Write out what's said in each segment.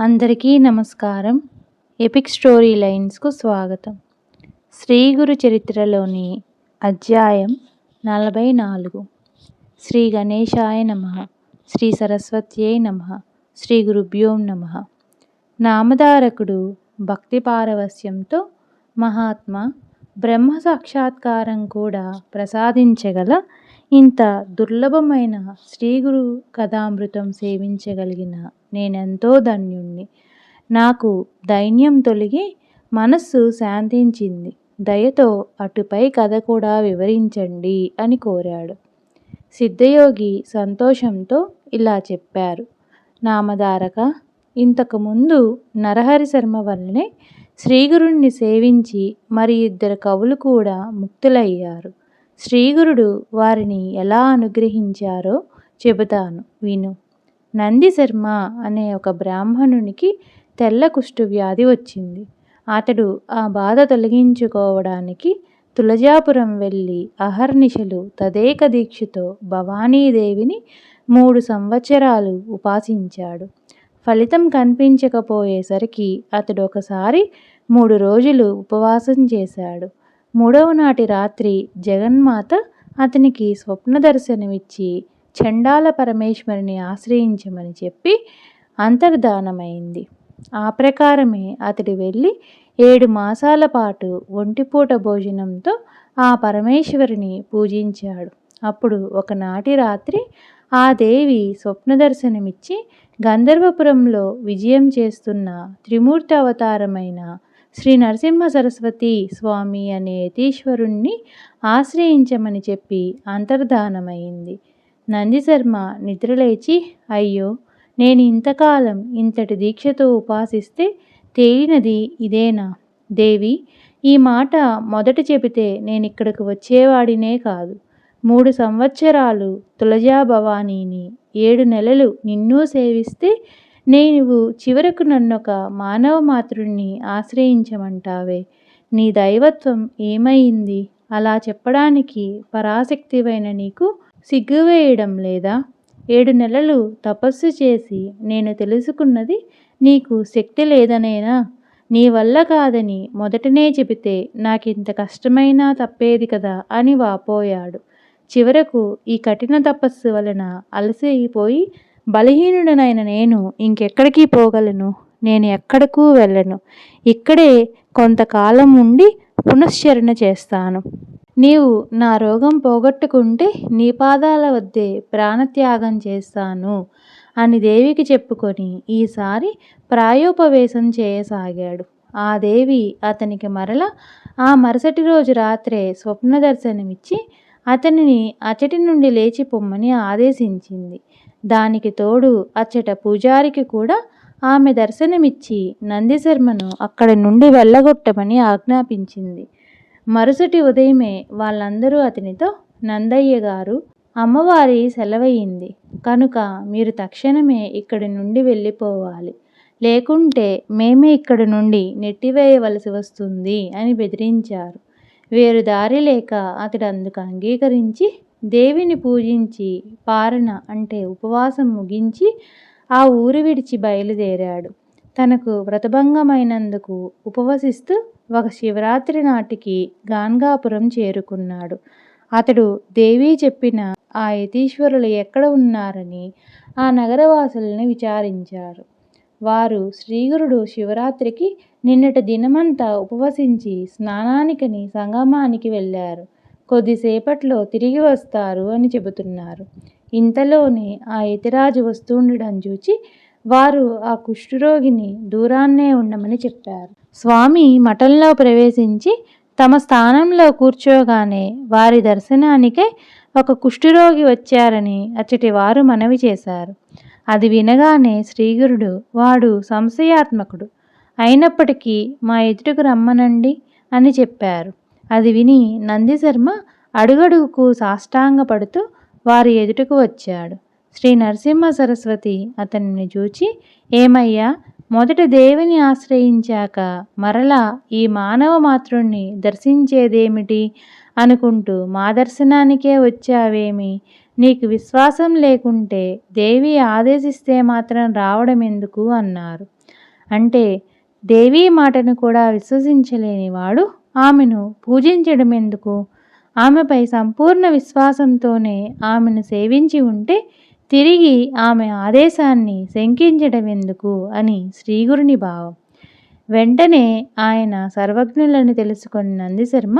అందరికీ నమస్కారం. Epic story లైన్స్కు స్వాగతం. శ్రీ గురు చరిత్రలోని అధ్యాయం నలభై నాలుగు. శ్రీ గణేశాయ నమ శ్రీ సరస్వత్యై నమ శ్రీ గురుభ్యోం నమ. నామధారకుడు భక్తి పారవస్యంతో మహాత్మా బ్రహ్మ సాక్షాత్కారం కూడా ప్రసాదించగల ఇంత దుర్లభమైన శ్రీగురు కథామృతం సేవించగలిగిన నేనెంతో ధన్యుణ్ణి. నాకు దైన్యం తొలగి మనస్సు శాంతించింది. దయతో అటుపై కథ కూడా వివరించండి అని కోరాడు. సిద్ధయోగి సంతోషంతో ఇలా చెప్పారు. నామధారక ఇంతకుముందు నరహరి శర్మ వల్లనే శ్రీగురుణ్ణి సేవించి మరి ఇద్దరు కవులు కూడా ముక్తులయ్యారు. శ్రీగురుడు వారిని ఎలా అనుగ్రహించారో చెబుతాను. విను. నంది శర్మ అనే ఒక బ్రాహ్మణునికి తెల్ల కుష్టు వ్యాధి వచ్చింది. అతడు ఆ బాధ తొలగించుకోవడానికి తులజాపురం వెళ్ళి అహర్నిశలు తదేక దీక్షతో భవానీదేవిని మూడు సంవత్సరాలు ఉపాసించాడు. ఫలితం కనిపించకపోయేసరికి అతడు ఒకసారి మూడు రోజులు ఉపవాసం చేశాడు. మూడవ నాటి రాత్రి జగన్మాత అతనికి స్వప్న దర్శనమిచ్చి చండాల పరమేశ్వరిని ఆశ్రయించమని చెప్పి అంతర్ధానమైంది. ఆ ప్రకారమే అతడు వెళ్ళి ఏడు మాసాల పాటు ఒంటిపూట భోజనంతో ఆ పరమేశ్వరిని పూజించాడు. అప్పుడు ఒకనాటి రాత్రి ఆ దేవి స్వప్న దర్శనమిచ్చి గంధర్వపురంలో విజయం చేస్తున్న త్రిమూర్తి అవతారమైన శ్రీ నరసింహ సరస్వతి స్వామి అనే యతీశ్వరుణ్ణి ఆశ్రయించమని చెప్పి అంతర్ధానమైంది. నందిశర్మ నిద్రలేచి అయ్యో నేను ఇంతకాలం ఇంతటి దీక్షతో ఉపాసిస్తే తేలినది ఇదేనా? దేవి ఈ మాట మొదట చెబితే నేను ఇక్కడికి వచ్చేవాడినే కాదు. మూడు సంవత్సరాలు తులజా భవానీని ఏడు నెలలు నిన్నూ సేవిస్తే నీవు చివరకు నన్నొక మానవ మాతృణ్ణి ఆశ్రయించమంటావే. నీ దైవత్వం ఏమైంది? అలా చెప్పడానికి పరాశక్తివైన నీకు సిగ్గువేయడం లేదా? ఏడు నెలలు తపస్సు చేసి నేను తెలుసుకున్నది నీకు శక్తి లేదనేనా? నీ వల్ల కాదని మొదటనే చెబితే నాకింత కష్టమైనా తప్పేది కదా అని వాపోయాడు. చివరకు ఈ కఠిన తపస్సు వలన అలసిపోయి బలహీనుడనైన నేను ఇంకెక్కడికి పోగలను? నేను ఎక్కడకు వెళ్ళను? ఇక్కడే కొంతకాలం ఉండి పునశ్చరణ చేస్తాను. నీవు నా రోగం పోగొట్టుకుంటే నీ పాదాల వద్దే ప్రాణత్యాగం చేస్తాను అని దేవికి చెప్పుకొని ఈసారి ప్రాయోపవేశం చేయసాగాడు. ఆ దేవి అతనికి మరల ఆ మరుసటి రోజు రాత్రే స్వప్న దర్శనమిచ్చి అతనిని అచటి నుండి లేచి పొమ్మని ఆదేశించింది. దానికి తోడు అచ్చట పూజారికి కూడా ఆమె దర్శనమిచ్చి నందిశర్మను అక్కడి నుండి వెళ్ళగొట్టమని ఆజ్ఞాపించింది. మరుసటి ఉదయమే వాళ్ళందరూ అతనితో నందయ్య గారు అమ్మవారి సెలవయింది. కనుక మీరు తక్షణమే ఇక్కడి నుండి వెళ్ళిపోవాలి. లేకుంటే మేమే ఇక్కడి నుండి నెట్టివేయవలసి వస్తుంది అని బెదిరించారు. వేరు దారి లేక అతడు అందుకు అంగీకరించి దేవిని పూజించి పారణ అంటే ఉపవాసం ముగించి ఆ ఊరు విడిచి బయలుదేరాడు. తనకు వ్రతభంగమైనందుకు ఉపవసిస్తూ ఒక శివరాత్రి నాటికి గాన్గాపురం చేరుకున్నాడు. అతడు దేవి చెప్పిన ఆ యతీశ్వరులు ఎక్కడ ఉన్నారని ఆ నగరవాసులను విచారించారు. వారు శ్రీగురుడు శివరాత్రికి నిన్నటి దినమంతా ఉపవసించి స్నానానికని సంగమానికి వెళ్ళారు. కొద్దిసేపట్లో తిరిగి వస్తారు అని చెబుతున్నారు. ఇంతలోనే ఆ యతిరాజు వస్తుండడం చూచి వారు ఆ కుష్ఠరోగిని దూరాన్నే ఉండమని చెప్పారు. స్వామి మఠంలో ప్రవేశించి తమ స్థానంలో కూర్చోగానే వారి దర్శనానికే ఒక కుష్ఠరోగి వచ్చారని అచ్చటి వారు మనవి చేశారు. అది వినగానే శ్రీగురుడు వాడు సంశయాత్మకుడు. అయినప్పటికీ మా ఎదుటకు రమ్మనండి అని చెప్పారు. అది విని నందిశర్మ అడుగడుగుకు సాష్టాంగపడుతూ వారి ఎదుటకు వచ్చాడు. శ్రీ నరసింహ సరస్వతి అతనిని చూచి ఏమయ్యా మొదట దేవిని ఆశ్రయించాక మరలా ఈ మానవ మాతృణ్ణి దర్శించేదేమిటి? అనుకుంటూ మా దర్శనానికే వచ్చావేమి? నీకు విశ్వాసం లేకుంటే దేవి ఆదేశిస్తే మాత్రం రావడం ఎందుకు అన్నారు. అంటే దేవీ మాటను కూడా విశ్వసించలేని వాడు ఆమెను పూజించడమెందుకు? ఆమెపై సంపూర్ణ విశ్వాసంతోనే ఆమెను సేవించి ఉంటే తిరిగి ఆమె ఆదేశాన్ని శంకించడమెందుకు? అని శ్రీగురుని భావం. వెంటనే ఆయన సర్వజ్ఞులను తెలుసుకుని నందిశర్మ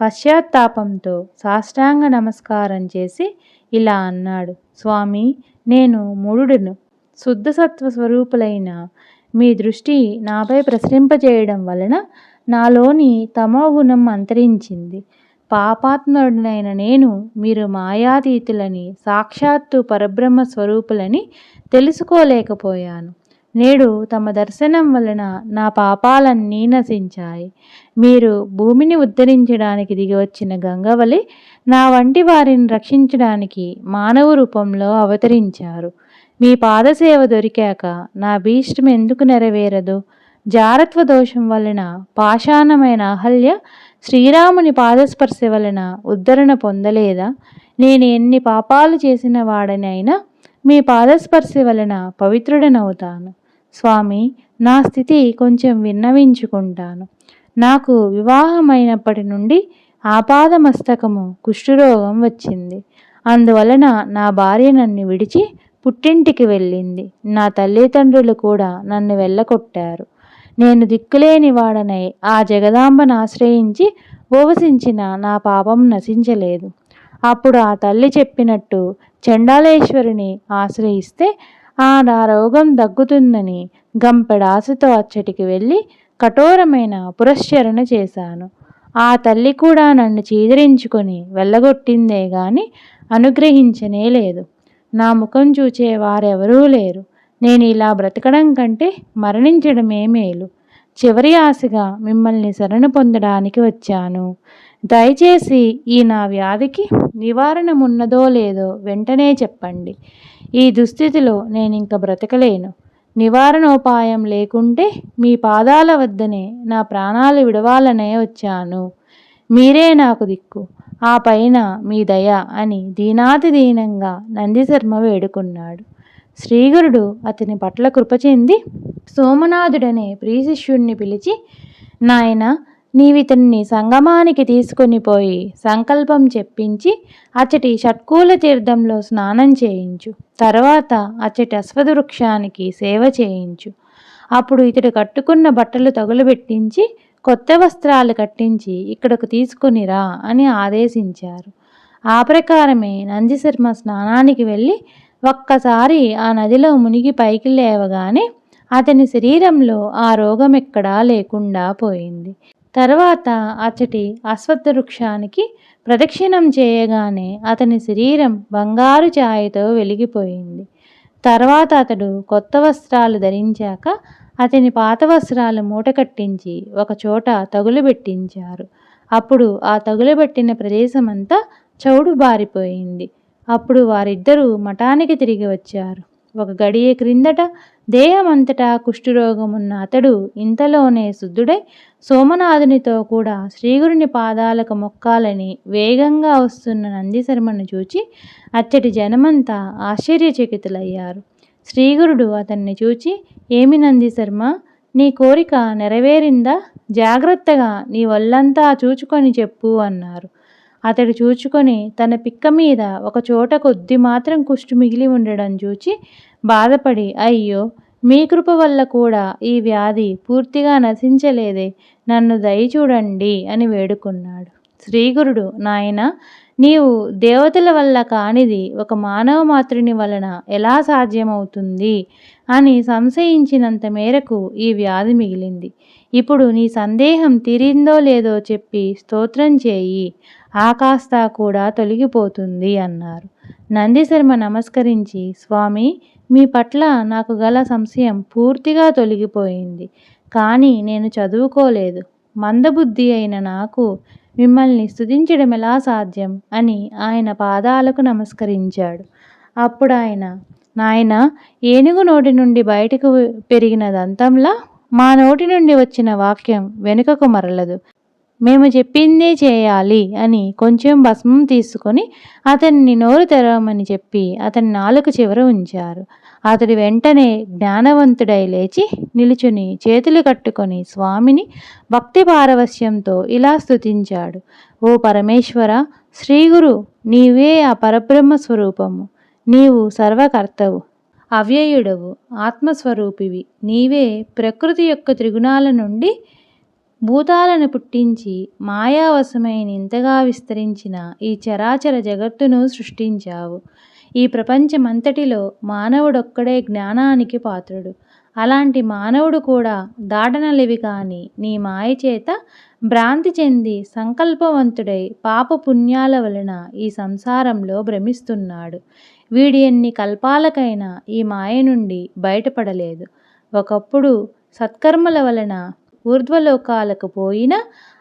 పశ్చాత్తాపంతో సాష్టాంగ నమస్కారం చేసి ఇలా అన్నాడు. స్వామి నేను మూఢుడును. శుద్ధసత్వ స్వరూపులైన మీ దృష్టి నాపై ప్రసరింపజేయడం వలన నాలోని తమోగుణం అంతరించింది. పాపాత్ముడనైన నేను మీరు మాయాతీతులని సాక్షాత్తు పరబ్రహ్మ స్వరూపులని తెలుసుకోలేకపోయాను. నేడు తమ దర్శనం వలన నా పాపాలన్నీ నశించాయి. మీరు భూమిని ఉద్ధరించడానికి దిగివచ్చిన గంగవలి నా వంటి వారిని రక్షించడానికి మానవ రూపంలో అవతరించారు. మీ పాదసేవ దొరికాక నా భీష్టం ఎందుకు నెరవేరదు? జారత్వ దోషం వలన పాషాణమైన అహల్య శ్రీరాముని పాదస్పర్శ వలన ఉద్ధరణ పొందలేదా? నేను ఎన్ని పాపాలు చేసిన వాడనైనా మీ పాదస్పర్శ వలన పవిత్రుడనవుతాను. స్వామి నా స్థితి కొంచెం విన్నవించుకుంటాను. నాకు వివాహమైనప్పటి నుండి ఆపాదమస్తకము కుష్ఠరోగం వచ్చింది. అందువలన నా భార్య నన్ను విడిచి పుట్టింటికి వెళ్ళింది. నా తల్లిదండ్రులు కూడా నన్ను వెళ్ళకొట్టారు నేను దిక్కులేని వాడనై ఆ జగదాంబను ఆశ్రయించి ఉపవసించిన నా పాపం నశించలేదు. అప్పుడు ఆ తల్లి చెప్పినట్టు చండాలేశ్వరిని ఆశ్రయిస్తే ఆ నా రోగం దగ్గుతుందని గంపెడాశతో అచ్చటికి వెళ్ళి కఠోరమైన పురశ్చరణ చేశాను. ఆ తల్లి కూడా నన్ను చీదరించుకొని వెళ్ళగొట్టిందే గాని అనుగ్రహించనే లేదు. నా ముఖం చూచే వారెవరూ లేరు. నేను ఇలా బ్రతకడం కంటే మరణించడమే మేలు? చివరి ఆశగా మిమ్మల్ని శరణు పొందడానికి వచ్చాను. దయచేసి ఈ నా వ్యాధికి నివారణ ఉన్నదో లేదో వెంటనే చెప్పండి. ఈ దుస్థితిలో నేను ఇంక బ్రతకలేను. నివారణోపాయం లేకుంటే మీ పాదాల వద్దనే నా ప్రాణాలు విడవాలనే వచ్చాను. మీరే నాకు దిక్కు. ఆ పైన మీ దయ అని దీనాతి దీనంగా నందిశర్మ వేడుకున్నాడు. శ్రీగురుడు అతని పట్ల కృప చెంది సోమనాథుడనే ప్రియశిష్యుణ్ణి పిలిచి నాయన నీవితన్ని సంగమానికి తీసుకొని పోయి సంకల్పం చెప్పించి అచ్చటి షట్కూల తీర్థంలో స్నానం చేయించు. తర్వాత అచ్చటి అశ్వదవృక్షానికి సేవ చేయించు. అప్పుడు ఇతడు కట్టుకున్న బట్టలు తగులబెట్టించి కొత్త వస్త్రాలు కట్టించి ఇక్కడకు తీసుకునిరా అని ఆదేశించారు. ఆ ప్రకారమే నందిశర్మ స్నానానికి వెళ్ళి ఒక్కసారి ఆ నదిలో మునిగి పైకి లేవగానే అతని శరీరంలో ఆ రోగం ఎక్కడా లేకుండా పోయింది. తర్వాత అచ్చటి అశ్వత్థ వృక్షానికి ప్రదక్షిణం చేయగానే అతని శరీరం బంగారు ఛాయతో వెలిగిపోయింది. తర్వాత అతడు కొత్త వస్త్రాలు ధరించాక అతని పాత వస్త్రాలు మూట కట్టించి ఒకచోట తగులుబెట్టించారు అప్పుడు ఆ తగులుబెట్టిన ప్రదేశమంతా చౌడు బారిపోయింది. అప్పుడు వారిద్దరూ మఠానికి తిరిగి వచ్చారు. ఒక గడియ క్రిందట దేహమంతటా కుష్ఠరోగమున్న అతడు ఇంతలోనే శుద్ధుడై సోమనాథునితో కూడా శ్రీగురుని పాదాలకు మొక్కాలని వేగంగా వస్తున్న నందిశర్మను చూచి అచ్చటి జనమంతా ఆశ్చర్యచకితులయ్యారు. శ్రీగురుడు అతన్ని చూచి ఏమి నందిశర్మ నీ కోరిక నెరవేరిందా? జాగ్రత్తగా నీ వల్లంతా చూచుకొని చెప్పు అన్నారు. అతడు చూచుకొని తన పిక్క మీద ఒక చోట కొద్ది మాత్రం కుష్టు మిగిలి ఉండడం చూచి బాధపడి అయ్యో మీ కృప వల్ల కూడా ఈ వ్యాధి పూర్తిగా నశించలేదే. నన్ను దయచూడండి అని వేడుకున్నాడు. శ్రీగురుడు నాయన నీవు దేవతల వల్ల కానిది ఒక మానవ మాతృని వలన ఎలా సాధ్యమవుతుంది? అని సంశయించినంత మేరకు ఈ వ్యాధి మిగిలింది. ఇప్పుడు నీ సందేహం తీరిందో లేదో చెప్పి స్తోత్రం చేయి. ఆకాస్త కూడా తొలగిపోతుంది అన్నారు. నందిశర్మ నమస్కరించి స్వామి మీ పట్ల నాకు గల సంశయం పూర్తిగా తొలగిపోయింది. కానీ నేను చదువుకోలేదు. మందబుద్ధి అయిన నాకు మిమ్మల్ని స్థుతించడం ఎలా సాధ్యం? అని ఆయన పాదాలకు నమస్కరించాడు. అప్పుడు ఆయన నాయన ఏనుగు నోటి నుండి బయటకు పెరిగిన దంతంలా మా నోటి నుండి వచ్చిన వాక్యం వెనుకకు మరలదు. మేము చెప్పిందే చేయాలి అని కొంచెం భస్మం తీసుకొని అతన్ని నోరు తెరవమని చెప్పి అతని నాలుక చివర ఉంచారు. అతడి వెంటనే జ్ఞానవంతుడై లేచి నిలుచుని చేతులు కట్టుకొని స్వామిని భక్తి పారవస్యంతో ఇలా స్థుతించాడు ఓ పరమేశ్వర శ్రీగురు నీవే ఆ పరబ్రహ్మ స్వరూపము. నీవు సర్వకర్తవు అవ్యయుడవు ఆత్మస్వరూపివి. నీవే ప్రకృతి యొక్క త్రిగుణాల నుండి భూతాలను పుట్టించి మాయావశమైన ఇంతగా విస్తరించిన ఈ చరాచర జగత్తును సృష్టించావు. ఈ ప్రపంచమంతటిలో మానవుడొక్కడే జ్ఞానానికి పాత్రుడు. అలాంటి మానవుడు కూడా దాటనలివి కాని నీ మాయ చేత భ్రాంతి చెంది సంకల్పవంతుడై పాప పుణ్యాల వలన ఈ సంసారంలో భ్రమిస్తున్నాడు. వీడి ఎన్ని కల్పాలకైనా ఈ మాయ నుండి బయటపడలేదు. ఒకప్పుడు సత్కర్మల వలన ఊర్ధ్వలోకాలకు పోయినా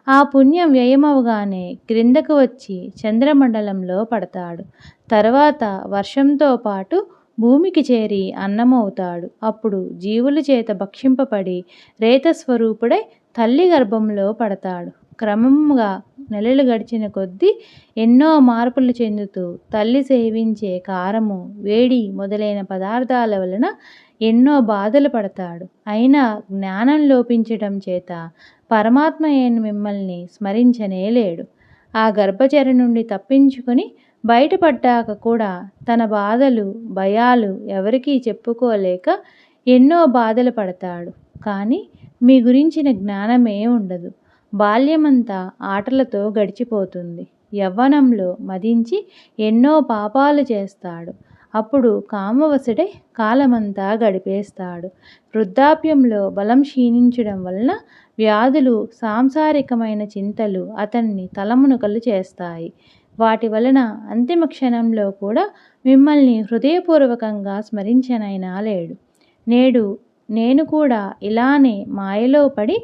ఆ పుణ్యం వ్యయమవగానే క్రిందకు వచ్చి చంద్రమండలంలో పడతాడు. తర్వాత వర్షంతో పాటు భూమికి చేరి అన్నమవుతాడు. అప్పుడు జీవుల చేత భక్షింపబడి రేతస్వరూపుడై తల్లి గర్భంలో పడతాడు. క్రమంగా నెలలు గడిచిన కొద్దీ ఎన్నో మార్పులు చెందుతూ తల్లి సేవించే కారము వేడి మొదలైన పదార్థాల వలన ఎన్నో బాధలు పడతాడు. అయినా జ్ఞానం లోపించడం చేత పరమాత్మ అయిన మిమ్మల్ని స్మరించనే లేడు. ఆ గర్భచర నుండి తప్పించుకొని బయటపడ్డాక కూడా తన బాధలు భయాలు ఎవరికీ చెప్పుకోలేక ఎన్నో బాధలు పడతాడు. కానీ మీ గురించిన జ్ఞానమే ఉండదు. బాల్యమంతా ఆటలతో గడిచిపోతుంది. యవ్వనంలో మదించి ఎన్నో పాపాలు చేస్తాడు. అప్పుడు కామవశుడై కాలమంతా గడిపేస్తాడు. వృద్ధాప్యంలో బలం క్షీణించడం వలన వ్యాధులు సాంసారికమైన చింతలు అతన్ని తలమునకలు చేస్తాయి. వాటి వలన అంతిమ క్షణంలో కూడా మిమ్మల్ని హృదయపూర్వకంగా స్మరించనైనా లేడు. నేడు నేను కూడా ఇలానే మాయలో పడి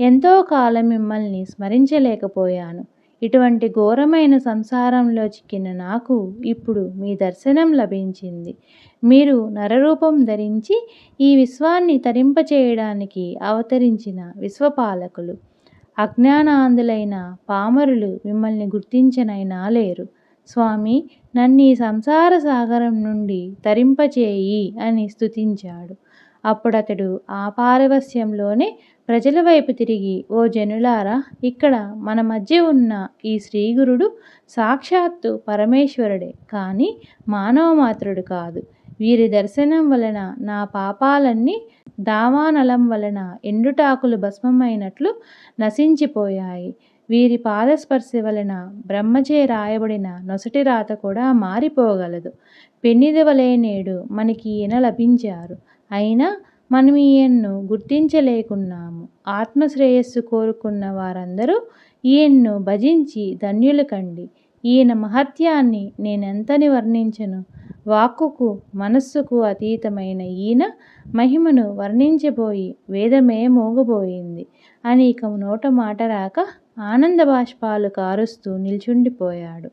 ఎంతో కాలం మిమ్మల్ని స్మరించలేకపోయాను. ఇటువంటి ఘోరమైన సంసారంలో చిక్కిన నాకు ఇప్పుడు మీ దర్శనం లభించింది. మీరు నరరూపం ధరించి ఈ విశ్వాన్ని తరింపచేయడానికి అవతరించిన విశ్వపాలకులు. అజ్ఞానాంధులైన పామరులు మిమ్మల్ని గుర్తించనైనా లేరు. స్వామి నన్ను ఈ సంసార సాగరం నుండి తరింపచేయి అని స్తుతించాడు. అప్పుడతడు ఆ పారవస్యంలోనే ప్రజల వైపు తిరిగి ఓ జనులారా ఇక్కడ మన మధ్య ఉన్న ఈ శ్రీగురుడు సాక్షాత్తు పరమేశ్వరుడే కానీ మానవ మాత్రుడు కాదు. వీరి దర్శనం వలన నా పాపాలన్నీ దావానలం వలన ఎండుటాకులు భస్మమైనట్లు నశించిపోయాయి. వీరి పాదస్పర్శ వలన బ్రహ్మచే రాయబడిన నొసటి రాత కూడా మారిపోగలదు. పెన్నిదవలే నేడు మనకి ఈయన లభించారు. అయినా మనం ఈయన్ను గుర్తించలేకున్నాము. ఆత్మశ్రేయస్సు కోరుకున్న వారందరూ ఈయన్ను భజించి ధన్యులు కండి. ఈయన మహత్యాన్ని నేనెంతని వర్ణించను? వాక్కుకు మనస్సుకు అతీతమైన ఈయన మహిమను వర్ణించబోయి వేదమే మోగబోయింది. అనేక నోట మాట రాక ఆనంద బాష్పాలు కారుస్తూ నిల్చుండిపోయాడు.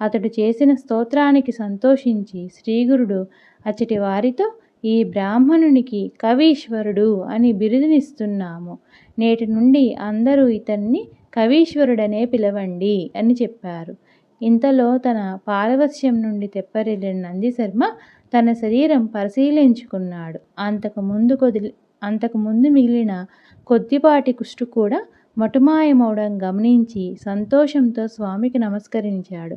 అతడు చేసిన స్తోత్రానికి సంతోషించి శ్రీగురుడు అచ్చటి వారితో ఈ బ్రాహ్మణునికి కవీశ్వరుడు అని బిరుదునిస్తున్నాము. నేటి నుండి అందరూ ఇతన్ని కవీశ్వరుడనే పిలవండి అని చెప్పారు. ఇంతలో తన పారవస్యం నుండి తెప్పరిల్లిన నందిశర్మ తన శరీరం పరిశీలించుకున్నాడు. అంతకు ముందు కొదిలి అంతకు ముందు మిగిలిన కొద్దిపాటి కుష్టు కూడా మటుమాయమవడం గమనించి సంతోషంతో స్వామికి నమస్కరించాడు.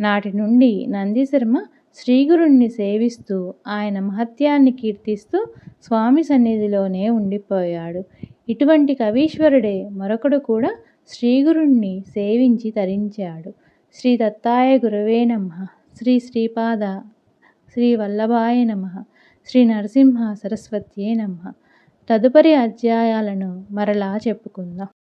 నాటి నుండి నందిశర్మ శ్రీగురుణ్ణి సేవిస్తూ ఆయన మహత్యాన్ని కీర్తిస్తూ స్వామి సన్నిధిలోనే ఉండిపోయాడు. ఇటువంటి కవీశ్వరుడే మరొకడు కూడా శ్రీగురుణ్ణి సేవించి తరించాడు. శ్రీ దత్తాయ గురవే నమ. శ్రీ శ్రీపాద శ్రీ వల్లభాయ నమ. శ్రీ నరసింహ సరస్వత్యే నమ. తదుపరి అధ్యాయాలను మరలా చెప్పుకుందాం.